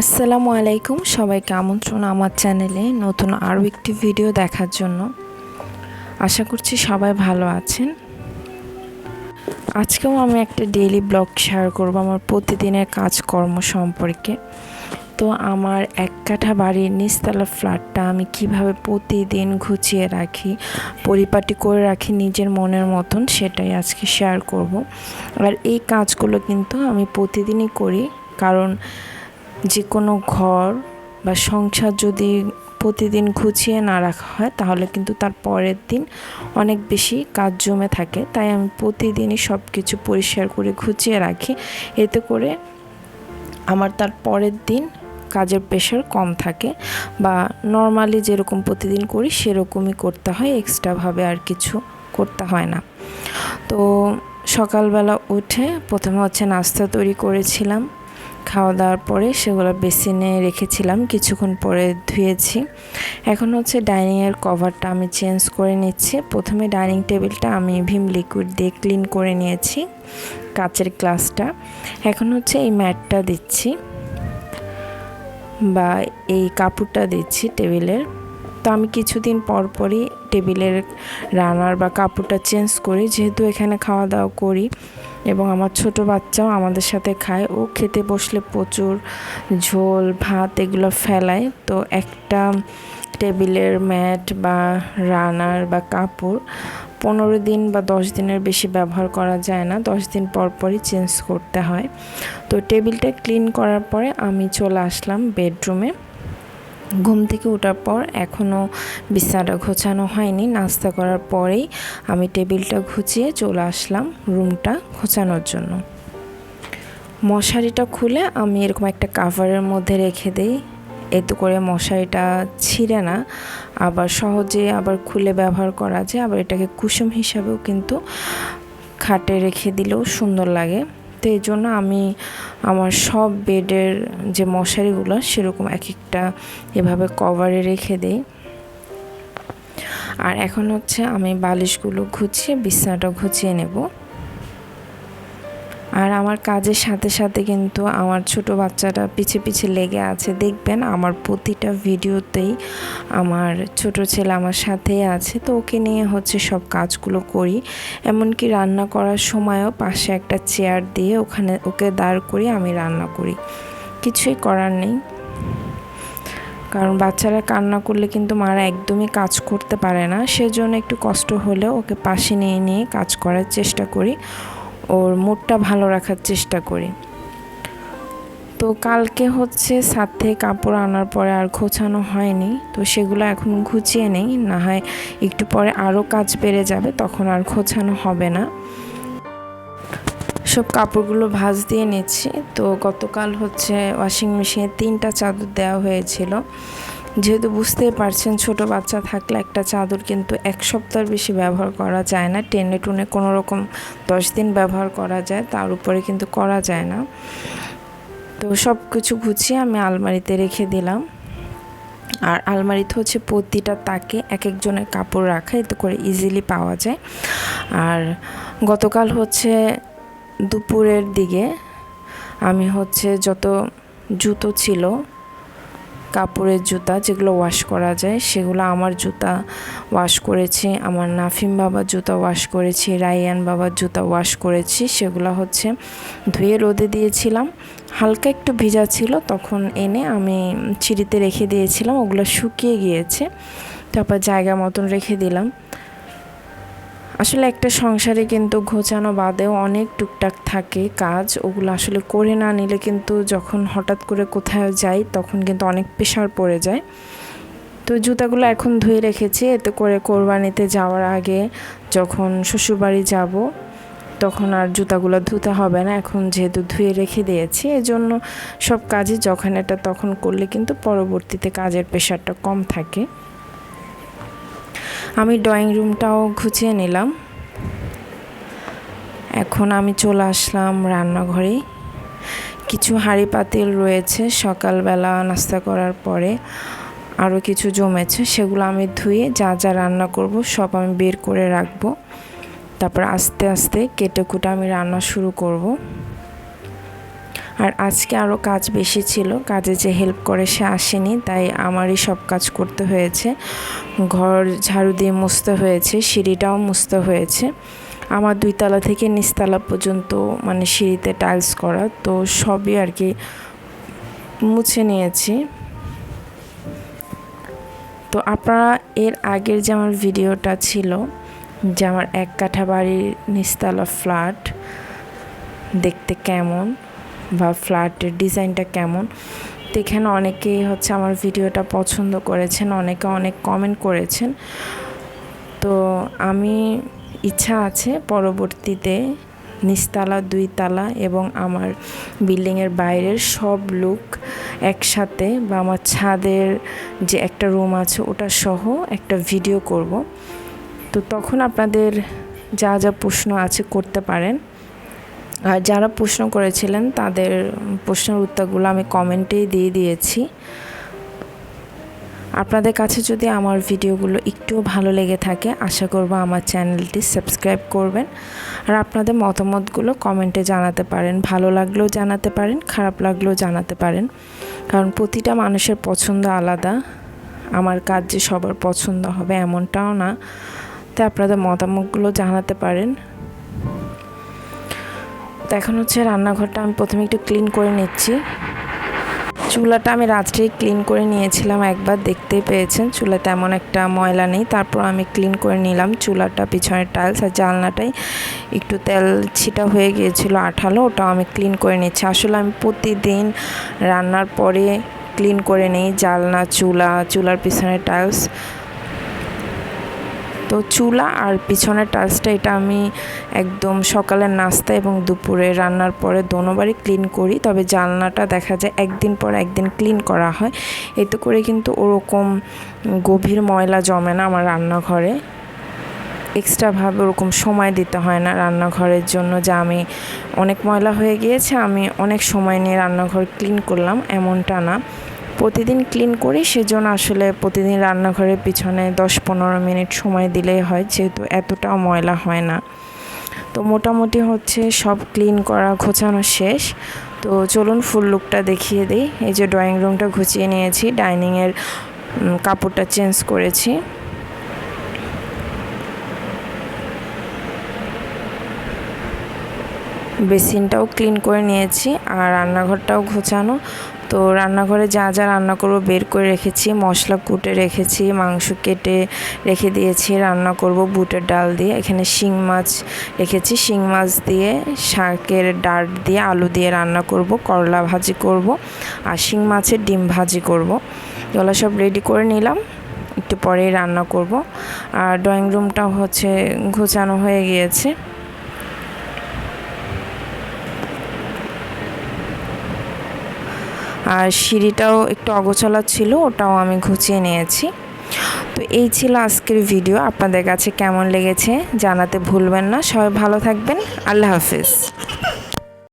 আসসালামু আলাইকুম। সবাইকে আমন্ত্রণ আমার চ্যানেলে নতুন আরও একটি ভিডিও দেখার জন্য। আশা করছি সবাই ভালো আছেন। আজকেও আমি একটা ডেইলি ব্লগ শেয়ার করব আমার প্রতিদিনের কাজকর্ম সম্পর্কে। তো আমার এক কাঠা বাড়ির নিচতলা ফ্ল্যাটটা আমি কীভাবে প্রতিদিন গুছিয়ে রাখি, পরিপাটি করে রাখি নিজের মনের মতন সেটাই আজকে শেয়ার করব। আর এই কাজগুলো কিন্তু আমি প্রতিদিনই করি। কারণ যে কোনো ঘর বা সংসার যদি প্রতিদিন গুছিয়ে না রাখা হয়, তাহলে কিন্তু তার পরের দিন অনেক বেশি কাজ জমে থাকে। তাই আমি প্রতিদিনই সব কিছু পরিষ্কার করে গুছিয়ে রাখি। এতে করে আমার তার পরের দিন কাজের প্রেশার কম থাকে বা নর্মালি যেরকম প্রতিদিন করি, সেরকমই করতে হয়। এক্সট্রাভাবে আর কিছু করতে হয় না। তো সকালবেলা উঠে প্রথমে হচ্ছে নাস্তা তৈরি করেছিলাম। খাওয়া দাওয়ার পরে সেগুলো বেসিনে রেখেছিলাম, কিছুক্ষণ পরে ধুয়েছি। এখন হচ্ছে ডাইনিংয়ের কভারটা আমি চেঞ্জ করে নিচ্ছি। প্রথমে ডাইনিং টেবিলটা আমি ভিম লিকুইড দিয়ে ক্লিন করে নিয়েছি, কাচের গ্লাসটা। এখন হচ্ছে এই ম্যাটটা দিচ্ছি বা এই কাপড়টা দিচ্ছি টেবিলের। তো আমি কিছুদিন পর পরই টেবিলের রানার বা কাপড়টা চেঞ্জ করি, যেহেতু এখানে খাওয়া দাওয়া করি। এবং আমার ছোট বাচ্চাও আমাদের সাথে খায়। ও খেতে বসলে প্রচুর ঝোল, ভাত এগুলো ফেলায়। তো একটা টেবিলের ম্যাট বা রানার বা কাপড় পনেরো দিন বা দশ দিনের বেশি ব্যবহার করা যায় না। দশ দিন পর পরই চেঞ্জ করতে হয়। তো টেবিলটা ক্লিন করার পরে আমি চলে আসলাম বেডরুমে। ঘুম থেকে ওঠার পর এখনও বিছানাটা ঘোচানো হয়নি। নাস্তা করার পরেই আমি টেবিলটা ঘুচিয়ে চলে আসলাম রুমটা ঘোচানোর জন্য। মশারিটা খুলে আমি এরকম একটা কাভারের মধ্যে রেখে দিই। এতে করে মশারিটা ছিঁড়ে না। আবার সহজে আবার খুলে ব্যবহার করা যায়। আবার এটাকে কুসুম হিসাবেও কিন্তু খাটে রেখে দিলেও সুন্দর লাগে। তো এই জন্য আমি আমার সব বেডের যে মশারিগুলো সেরকম এক একটা এভাবে কভারে রেখে দিই। আর এখন হচ্ছে আমি বালিশগুলো ঘুচিয়ে বিছানাটা ঘুচিয়ে নেব। আর আমার কাজের সাথে সাথে কিন্তু আমার ছোট বাচ্চাটা পিছে পিছে লেগে আছে। দেখবেন আমার প্রতিটা ভিডিওতেই আমার ছোট ছেলে আমার সাথেই আছে। তো ওকে নিয়ে হচ্ছে সব কাজগুলো করি। এমনকি রান্না করার সময়ও পাশে একটা চেয়ার দিয়ে ওখানে ওকে দাঁড় করিয়ে আমি রান্না করি। কিছুই করার নেই। কারণ বাচ্চারা কান্না করলে কিন্তু মারা একদমই কাজ করতে পারে না। সেজন্য একটু কষ্ট হলেও ওকে পাশে নিয়ে নিয়ে কাজ করার চেষ্টা করি। ওর মুডটা ভালো রাখার চেষ্টা করি। তো কালকে হচ্ছে ছাদ থেকে কাপড় আনার পরে আর খোঁচানো হয়নি, তো সেগুলো এখন ঘুচিয়ে নেই। না হয় একটু পরে আরও কাজ বেড়ে যাবে, তখন আর খোঁচানো হবে না। সব কাপড়গুলো ভাজ দিয়ে নিচ্ছি। তো গতকাল হচ্ছে ওয়াশিং মেশিনে তিনটা চাদর দেওয়া হয়েছিল। যেহেতু বুঝতেই পারছেন ছোট বাচ্চা থাকলে একটা চাদর কিন্তু এক সপ্তাহের বেশি ব্যবহার করা যায় না। টেনে টুনে কোনো রকম দশ দিন ব্যবহার করা যায়, তার উপরে কিন্তু করা যায় না। তো সব কিছু গুছিয়ে আমি আলমারিতে রেখে দিলাম। আর আলমারিতে হচ্ছে প্রতিটা তাকে এক একজনের কাপড় রাখা, এতে করে ইজিলি পাওয়া যায়। আর গতকাল হচ্ছে দুপুরের দিকে আমি হচ্ছে যত জুতো ছিল কাপড়ের জুতা যেগুলো ওয়াশ করা যায়, সেগুলো আমার জুতা ওয়াশ করেছি, আমার নাফিম বাবার জুতা ওয়াশ করেছি রায়ান বাবার জুতা ওয়াশ করেছি, সেগুলো হচ্ছে ধুয়ে রোদে দিয়েছিলাম। হালকা একটু ভিজা ছিল, তখন এনে আমি চিড়িতে রেখে দিয়েছিলাম, ওগুলো শুকিয়ে গিয়েছে। তারপর জায়গা মতন রেখে দিলাম। আসলে একটা সংসারে কিন্তু ঘোচানো বাদেও অনেক টুকটাক থাকে কাজ, ওগুলো আসলে করে না নিলে কিন্তু যখন হঠাৎ করে কোথাও যাই তখন কিন্তু অনেক প্রেশার পড়ে যায়। তো জুতাগুলো এখন ধুয়ে রেখেছি, এতে করে কোরবানিতে যাওয়ার আগে যখন শ্বশুরবাড়ি যাব তখন আর জুতাগুলো ধুতে হবে না, এখন যেহেতু ধুয়ে রেখে দিয়েছি, এজন্য সব কাজই যখন এটা তখন করলে কিন্তু পরবর্তীতে কাজের প্রেশারটা কম থাকে। আমি ড্রয়িং রুমটাও ঘুচিয়ে নিলাম। এখন আমি চলে আসলাম রান্নাঘরে। কিছু হাঁড়ি পাতিল রয়েছে, সকালবেলা নাস্তা করার পরে আরও কিছু জমেছে, সেগুলো আমি ধুয়ে যা যা রান্না করব সব আমি বের করে রাখব। তারপর আস্তে আস্তে কেটে কুটে আমি রান্না শুরু করব। আর আজকে আরও কাজ বেশি ছিল, কাজে যে হেল্প করে সে আসেনি, তাই আমারই সব কাজ করতে হয়েছে। ঘর ঝাড়ু দিয়ে মুছতে হয়েছে, সিঁড়িটাও মুছতে হয়েছে। আমার দুই তলা থেকে নিচতলা পর্যন্ত মানে সিঁড়িতে টাইলস করা, তো সবই আর কি মুছে নিয়েছি। তো আপনারা এর আগের যে আমার ভিডিওটা ছিল, যে আমার এক কাঠা বাড়ির নিচতলা ফ্ল্যাট দেখতে কেমন? বা ফ্ল্যাটের ডিজাইনটা কেমন? তো এখানে অনেকেই হচ্ছে আমার ভিডিওটা পছন্দ করেছেন, অনেকে অনেক কমেন্ট করেছেন। তো আমি, ইচ্ছা আছে পরবর্তীতে নিচতলা দুই তালা এবং আমার বিল্ডিংয়ের বাইরের সব লুক একসাথে বা আমার ছাদের যে একটা রুম আছে ওটা সহ একটা ভিডিও করব। তো তখন আপনাদের যা যা প্রশ্ন আছে করতে পারেন। আর যারা প্রশ্ন করেছিলেন তাদের প্রশ্নের উত্তরগুলো আমি কমেন্টেই দিয়ে দিয়েছি। আপনাদের কাছে যদি আমার ভিডিওগুলো একটু ভালো লেগে থাকে, আশা করব আমার চ্যানেলটি সাবস্ক্রাইব করবেন। আর আপনাদের মতামতগুলো কমেন্টে জানাতে পারেন, ভালো লাগলেও জানাতে পারেন, খারাপ লাগলেও জানাতে পারেন। কারণ প্রতিটা মানুষের পছন্দ আলাদা, আমার কাজ যে সবার পছন্দ হবে এমনটাও না। তাই আপনাদের মতামতগুলো জানাতে পারেন। এখন হচ্ছে রান্নাঘরটা আমি প্রথমে একটু ক্লিন করে নিচ্ছি। চুলাটা আমি রাত্রেই ক্লিন করে নিয়েছিলাম, একবার দেখতেই পেয়েছেন। চুলা তেমন একটা ময়লা নেই, তারপর আমি ক্লিন করে নিলাম চুলাটা, পিছনের টাইলস আর জানলাটাই। একটু তেল ছিটা হয়ে গিয়েছিল আঠালো, ওটাও আমি ক্লিন করে নিচ্ছি। আসলে আমি প্রতিদিন রান্নার পরে ক্লিন করে নিই জালনা চুলা, চুলার পিছনের টাইলস তো চুলা আর পিছনের টাচটা এটা আমি একদম সকালের নাস্তা এবং দুপুরে রান্নার পরে দোনোবারই ক্লিন করি। তবে জানলাটা দেখা যায় একদিন পর একদিন ক্লিন করা হয়। এতে করে কিন্তু ওরকম গভীর ময়লা জমে না আমার রান্নাঘরে। এক্সট্রাভাবে ওরকম সময় দিতে হয় না রান্নাঘরের জন্য। যা আমি অনেক ময়লা হয়ে গিয়েছে, আমি অনেক সময় নিয়ে রান্নাঘর ক্লিন করলাম, এমনটা না। প্রতিদিন ক্লিন করি, সেজন্য আসলে প্রতিদিন রান্নাঘরের পিছনে দশ পনেরো মিনিট সময় দিলেই হয়, যেহেতু এতটাও ময়লা হয় না। তো মোটামুটি হচ্ছে সব ক্লিন করা ঘোচানো শেষ। তো চলুন ফুল লুকটা দেখিয়ে দিই। এই যে ড্রয়িং রুমটা ঘুচিয়ে নিয়েছি, ডাইনিংয়ের কাপড়টা চেঞ্জ করেছি। বেসিনটাও ক্লিন করে নিয়েছি, আর রান্নাঘরটাও ঘোচানো তো রান্নাঘরে যা যা রান্না করব বের করে রেখেছি, মশলা কুটে রেখেছি, মাংস কেটে রেখে দিয়েছি, রান্না করব বুটের ডাল দিয়ে। এখানে শিং মাছ রেখেছি, শিং মাছ দিয়ে, শাকের ডাট দিয়ে আলু দিয়ে রান্না করব, করলা ভাজি করব, আর শিং মাছের ডিম ভাজি করব। এগুলো সব রেডি করে নিলাম, একটু পরেই রান্না করব। আর ড্রয়িং রুমটাও হচ্ছে ঘোচানো হয়ে গিয়েছে। আর সিঁড়িটাও একটু অগোছলা ছিল, ওটাও আমি ঘুচিয়ে নিয়েছি। তো এই ছিল আজকের ভিডিও, আপনাদের কাছে কেমন লেগেছে জানাতে ভুলবেন না। সবাই ভালো থাকবেন, আল্লাহ হাফিজ।